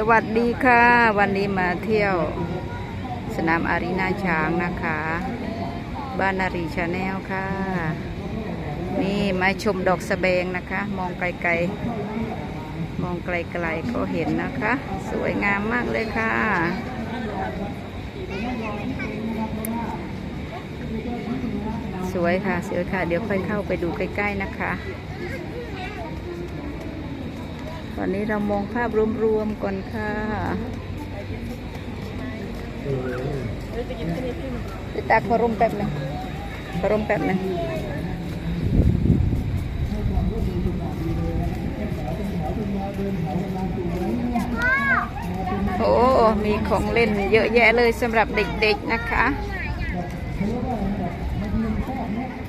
สวัสดีค่ะ วันนี้มาเที่ยวสนามอารีนาช้างนะคะ บ้านนารีชาแนลค่ะ นี่มาชมดอกสะเบงนะคะ มองไกลๆ มองไกลๆก็เห็นนะคะ สวยงามมากเลยค่ะ สวยค่ะสวยค่ะ เดี๋ยวค่อยเข้าไปดูใกล้ ๆ นะคะ ตอนนี้เรามองภาพรวมๆก่อนค่ะติตาขอรุมแป๊บหนึงขอรุมแป๊บนึงโอ้ มีของเล่นเยอะแยะเลยสำหรับเด็กๆนะคะ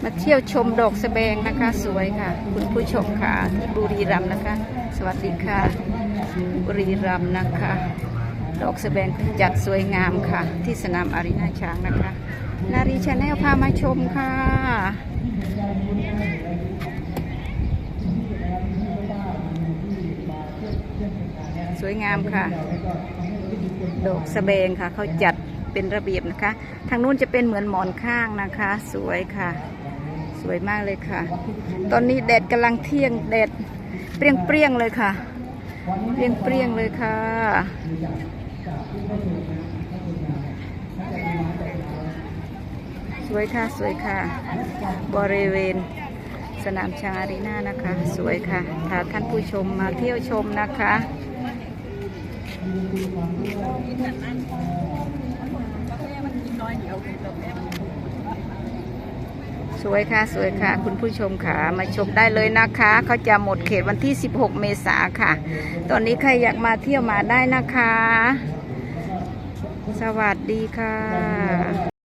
มาเที่ยวชมดอกสะแบงนะคะ สวยค่ะ คุณผู้ชมค่ะที่บุรีรัมย์นะคะ สวัสดีค่ะ บุรีรัมย์นะคะ ดอกสะแบงจัดสวยงามค่ะ ที่สนามอารีนาช้างนะคะ นารีชาแนลพามาชมค่ะสวยงามค่ะ ดอกสะแบงค่ะ เขาจัด เป็นระเบียบนะคะ ทางนู้นจะเป็นเหมือนหมอนข้างนะคะ สวยค่ะ สวยมากเลยค่ะ ตอนนี้แดดกำลังเที่ยงแดดเปรี้ยงเปรี้ยงๆเลยค่ะ เปรี้ยงเปรี้ยงๆเลยค่ะ สวยค่ะสวยค่ะ บริเวณสนามช้างอารีนานะคะ สวยค่ะถ้าท่านผู้ชมมาเที่ยวชมนะคะ สวยค่ะ สวยค่ะ คุณผู้ชมค่ะ มาชมได้เลยนะคะเขาจะหมดเขตวันที่ 16 เมษาค่ะ ตอนนี้ใครอยากมาเที่ยวมาได้นะคะ สวัสดีค่ะ